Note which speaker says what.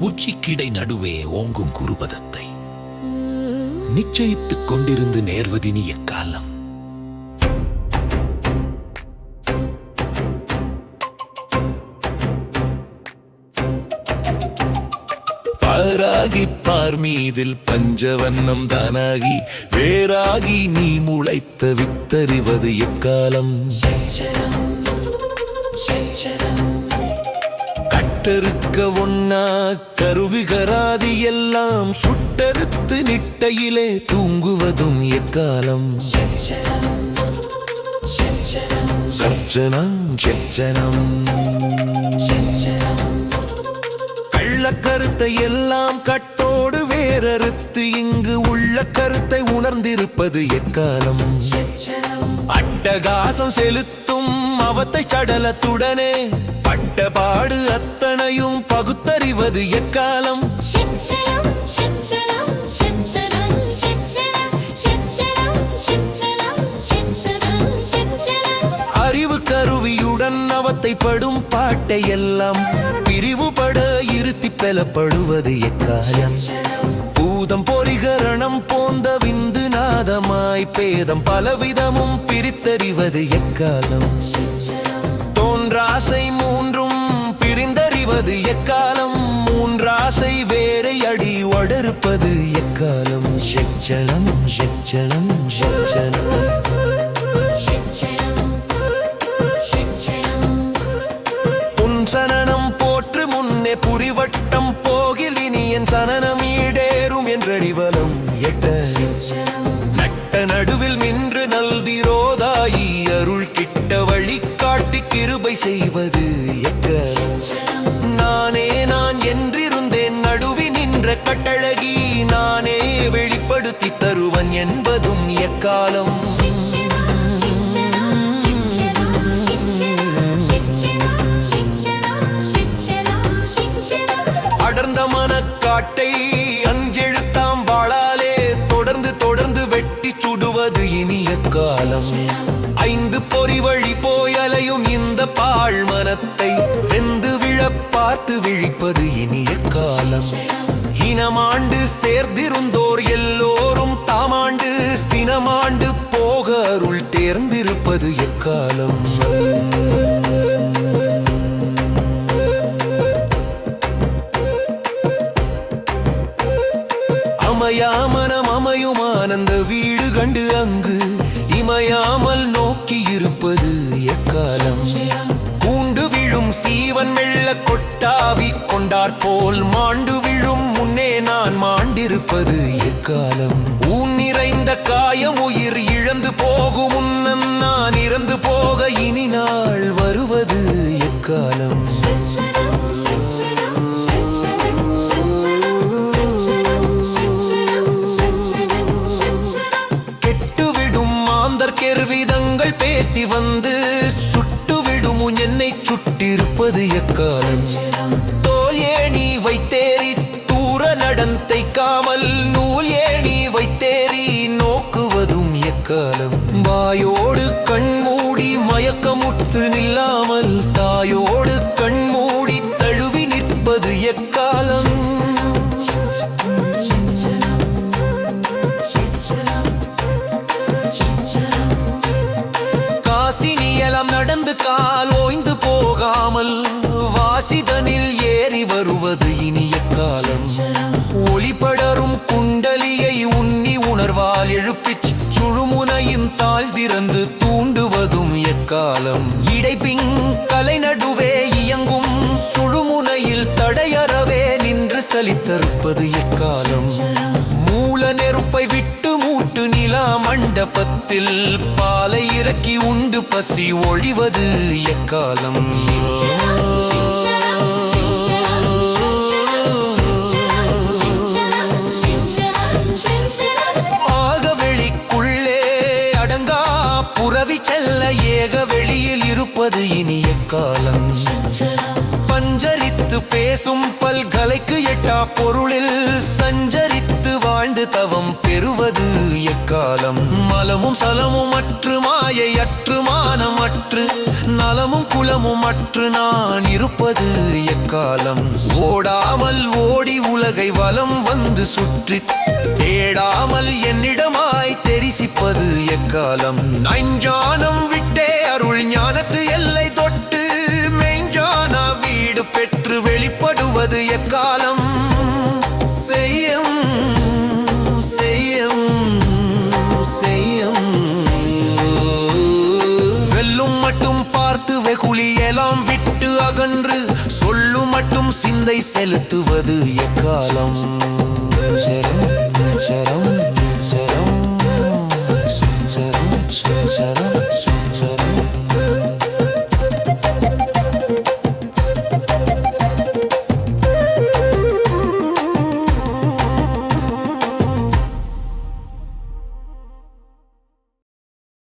Speaker 1: உச்சிக்கிடை நடுவே ஓங்கும் குருபதத்தை. நிச்சயித்துக் கொண்டிருந்து நேர்வதினி எக்காலம் பாராகி பார் மீதில் பஞ்சவண்ணம் தானாகி வேறாகி நீ முளைத்த வித்தறிவது எக்காலம்? கட்டறுக்க ஒன்னா கருவிகராதி எல்லாம் சுட்டறுத்து நிட்டையிலே தூங்குவதும் எக்காலம்? சச்சனம் சச்சனம். எல்லாம் கட்டோடு வேறறுத்து இங்கு உள்ள கருத்தை உணர்ந்திருப்பது எக்காலம்? அட்டகாசம் செலுத்தும் அவத்தை சடலத்துடனே பட்டபாடு அத்தனையும் பகுத்தறிவது எக்காலம்? பாவத்தை படும் பாட்டை எல்லாம் பிரிவுபட இருத்தி பெலப்படுவது எக்காயம் பூதம் பொறிகரணம் போந்த விந்து நாதமாய் பேதம் பலவிதமும் பிரித்தறிவது எக்காலம்? தோன்றாசை மூன்றும் பிரிந்தறிவது எக்காலம்? மூன்றாசை வேறை அடி வடருப்பது எக்காலம்? செச்சலம் செச்சலம் புரிவட்டம் போகில் இனி என் சனனம் ஈடேறும் என்றடிவலம் எட்ட. நட்ட நடுவில் நின்று நல்திரோதாயி அருள் கிட்ட வழிகாட்டி கிருபை செய்வது எக்க. நானே நான் என்றிருந்தேன் நடுவி நின்ற கட்டழகி நானே வெளிப்படுத்தி தருவன் என்பதும் எக்காலம். ஆள் மனத்தை வெந்து விழப் பார்த்து விழிப்பது இனிய காலம். இனமாண்டு சேர்ந்திருந்தோர் எல்லோரும் தாமாண்டு சினமாண்டு போக அருள் தேர்ந்திருப்பது எக்காலம். அமையாமனம் அமையும் ஆனந்த வீடு கண்டு அங்கு இமையாமல் நோக்கி இருப்பது எக்காலம். மெல்ல கொட்டாவி கொண்டார் போல் மாண்டு விழும் முன்னே நான் மாண்டிருப்பது எக்காலம்? ஊன் நிறைந்த காயம் உயிர் இழந்து போகும் முன்னன் நான் இறந்து போக இனி நாள் வருவது எக்காலம்? இருப்பது எக்காலம்? தோல் ஏணி வைத்தேறி தூர நடந்தை காமல் நூல் ஏணி வைத்தேறி நோக்குவதும் எக்காலம்? வாயோடு கண்மூடி மயக்கமுற்று நில்லாமல் தாயோடு கண்மூடி தழுவி நிற்பது எக்காலம்? காசினியலம் நடந்து பிச் சுழுமுனையின் தாழ் திறந்து தூண்டுவதும் எக்காலம். இடைப்பிங் கலை நடுவே இயங்கும் சுழுமுனையில் தடையறவே நின்று சலித்தறுப்பது எக்காலம். மூல நெருப்பை விட்டு மூட்டு நிலா மண்டபத்தில் பாலை இறக்கி உண்டு பசி ஒழிவது எக்காலம். புறவி செல்ல ஏக வெளியில் இருப்பது இனிய காலம் பஞ்சரித்து பேசும் பல்கலைக்கு எட்டா பொருளில் சஞ்சரித்து வாழ்ந்து தவம் பெறுவது எக்காலம்? மலமும் சலமும் அற்று மாயை அற்று மானமற்று நலமும் குலமும் அற்று நான் இருப்பது எக்காலம்? ஓடாமல் ஓடி உலகை வலம் வந்து சுற்றி தேடாமல் என்னிடமாய் தெரிசிப்பது எக்காலம்? நஞ்சானம் விட்டே அருள் ஞானத்து எல்லை தொட்டு மெய்ஞான வீடு பெற்று வெளிப்படுவது எக்காலம்? நம் சிந்தை செலுத்துவது எக்காலம்? சரம் சரம் சரம் சரம் சரம்.